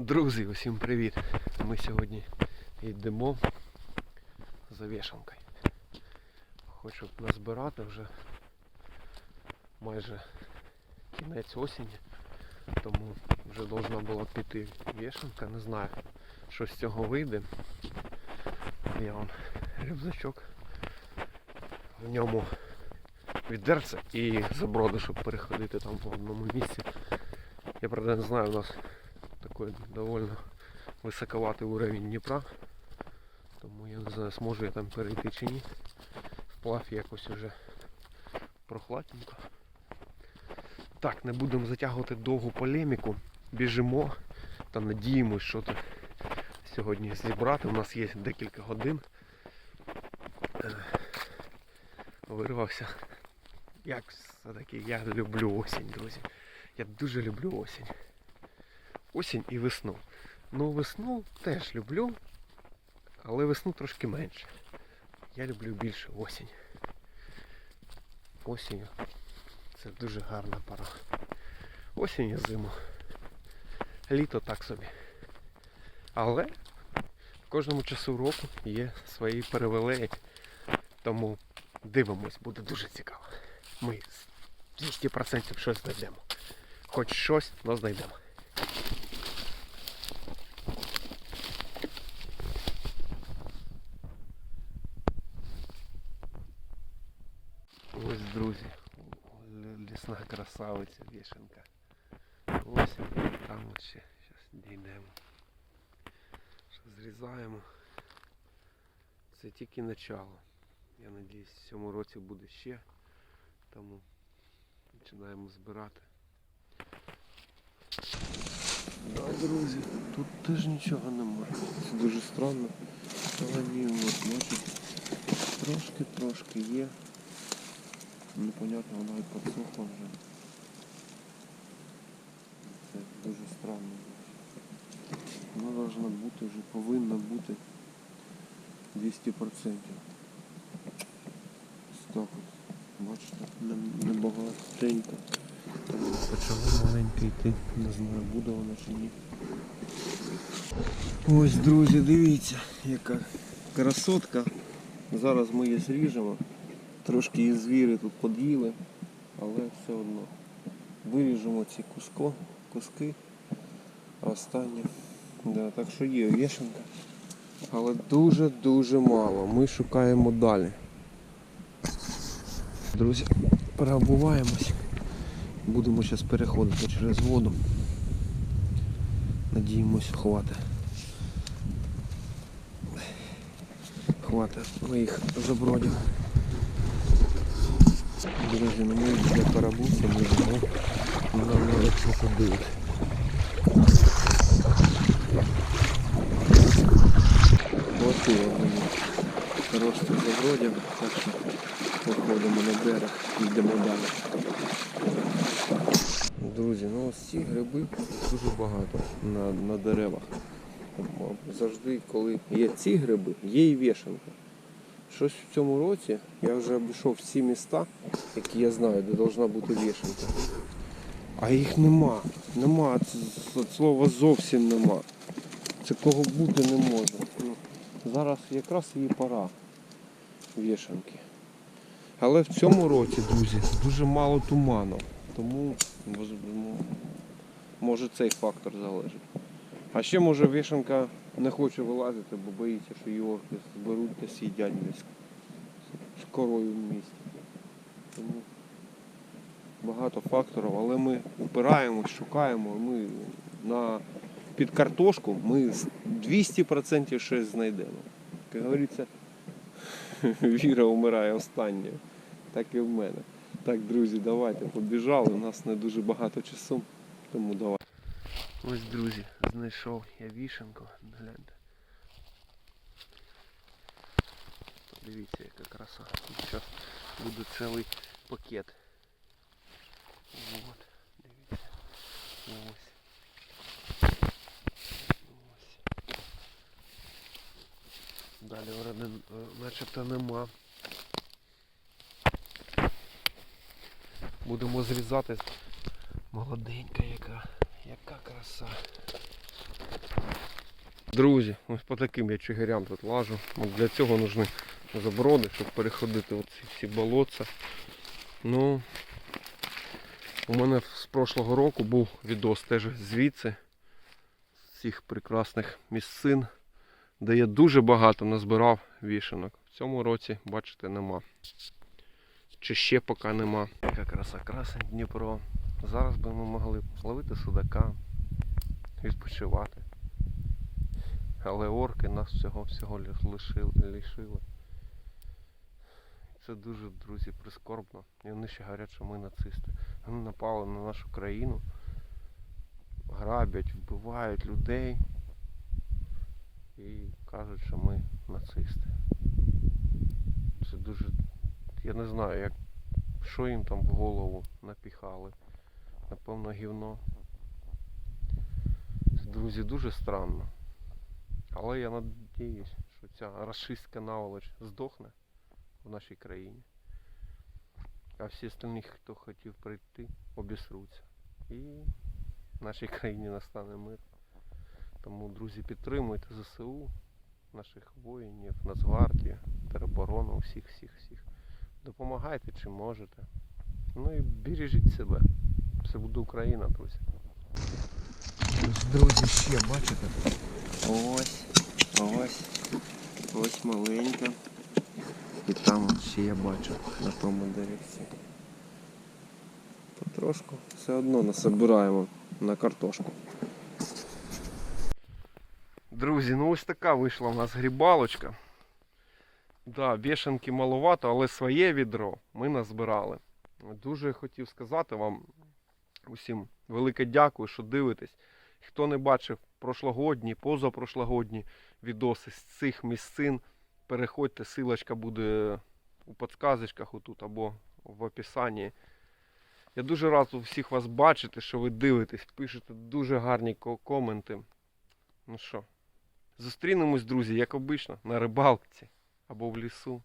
Друзі, усім привіт! Ми сьогодні йдемо за вішанкою. Хочу назбирати вже майже кінець осені, тому вже должна була піти вішанка. Не знаю, що з цього вийде. Я вам рюкзачок. В ньому відерце і заброди, щоб переходити там по одному місці. Я правда не знаю, у нас такой довольно високоватий уровень Дніпра. Тому я не знаю, зможу я там перейти чи ні. Вплав якось уже прохладненько. Так, не будемо затягувати довгу полеміку. Біжимо та надіємось, що тут сьогодні зібрати. У нас є декілька годин. Е, Вирвався. Як все-таки я люблю осінь, друзі. Я дуже люблю осінь осінь і весну. Ну весну теж люблю, але весну трошки менше. Я люблю більше осінь. Осінь це дуже гарна пора. Осінь і зиму. Літо так собі. Але в кожному часу року є свої перевелеї. Тому дивимось, буде дуже цікаво. Ми 200% щось знайдемо. Хоч щось, але знайдемо. Ось, друзі, лісна красавиця вішенка. Ось там от ще зараз дійдемо. Що зрізаємо. Це тільки начало. Я надіюсь, в цьому році буде ще. Тому починаємо збирати. Да, друзі, тут теж нічого немає. Це дуже странно. Але ні, от, бачите, трошки-трошки є. Непонятно, вона і підсохла вже. Це дуже странно. Вона повинна бути вже, повинна бути 200%. Ось так от. Бачите, не- небагатенько. Почала маленька йти. Не знаю, буде вона чи ні. Ось, друзі, дивіться, яка красотка. Зараз ми її зріжемо. Трошки її звіри тут под'їли, але все одно. Виріжемо ці куско, куски. А останнє. Да, так що є вішенка. Але дуже-дуже мало. Ми шукаємо далі. Друзі, переобуваємось. Будемо зараз переходити через воду. Надіємось, хватить. Хватить моїх забродів. Друзі, ми для перебувся, ми йдемо. Нам треба посадити. Хватило мені просто забродів, так що виходимо на берег і йдемо далі. Друзі, ну ось ці гриби дуже багато на, на деревах. Завжди, коли є ці гриби, є і вішенка. Щось в цьому році я вже обійшов всі міста, які я знаю, де повинна бути вішенка. А їх нема. Нема. З- слова зовсім нема. Це кого бути не може. Ну, зараз якраз її пора вішенки. Але в цьому році, друзі, дуже мало туману. Тому ну, може цей фактор залежить. А ще може вішенка не хоче вилазити, бо боїться, що її орки зберуть та з'їдять десь з корою в місті. Тому багато факторів, але ми впираємось, шукаємо. Ми на під картошку ми 200% щось знайдемо. Як говориться, віра вмирає останньою. Так і в мене. Так, друзі, давайте побіжали. У нас не дуже багато часу, тому давай. Ось, друзі, знайшов я вішенку. Гляньте. Дивіться, яка краса. Зараз буде цілий пакет. От, дивіться. Ось. Ось. Далі вроде е, начебто нема. Будемо зрізати. Молоденька яка. Яка краса. Друзі, ось по таким я чигирям тут лажу. От для цього нужны заброди, щоб переходити оці всі болотця. Ну, у мене з прошлого року був відос теж звідси, з цих прекрасних місцин, де я дуже багато назбирав вішенок. В цьому році, бачите, нема. Чи ще поки нема. Яка краса, красень Дніпро. Зараз би ми могли ловити судака, відпочивати. Але орки нас всього всього лишили, лишили. Це дуже, друзі, прискорбно. І вони ще говорять, що ми нацисти. Вони напали на нашу країну, грабять, вбивають людей і кажуть, що ми нацисти. Це дуже. Я не знаю, як що їм там в голову напіхали. Напевно, гівно. Друзі, дуже странно. Але я надіюсь, що ця расистська наволоч здохне в нашій країні. А всі остальні, хто хотів прийти, обісруться. І в нашій країні настане мир. Тому, друзі, підтримуйте ЗСУ, наших воїнів, Нацгвардію, тероборону, всіх, всіх, всіх. Допомагайте чим можете. Ну і бережіть себе. Це буде Україна, друзі. Друзі, ще бачите? Ось, ось, ось маленька. І там ще я бачу на тому деревці. Потрошку все одно насобираємо на картошку. Друзі, ну ось така вийшла у нас грібалочка. Да, вішенки маловато, але своє відро ми назбирали. Дуже хотів сказати вам усім велике дякую, що дивитесь. Хто не бачив прошлогодні, позапрошлогодні відоси з цих місцин, переходьте, силочка буде у підказочках отут або в описанні. Я дуже рад всіх вас бачити, що ви дивитесь, пишете дуже гарні коменти. Ну що, зустрінемось, друзі, як обично, на рибалці або в лісу.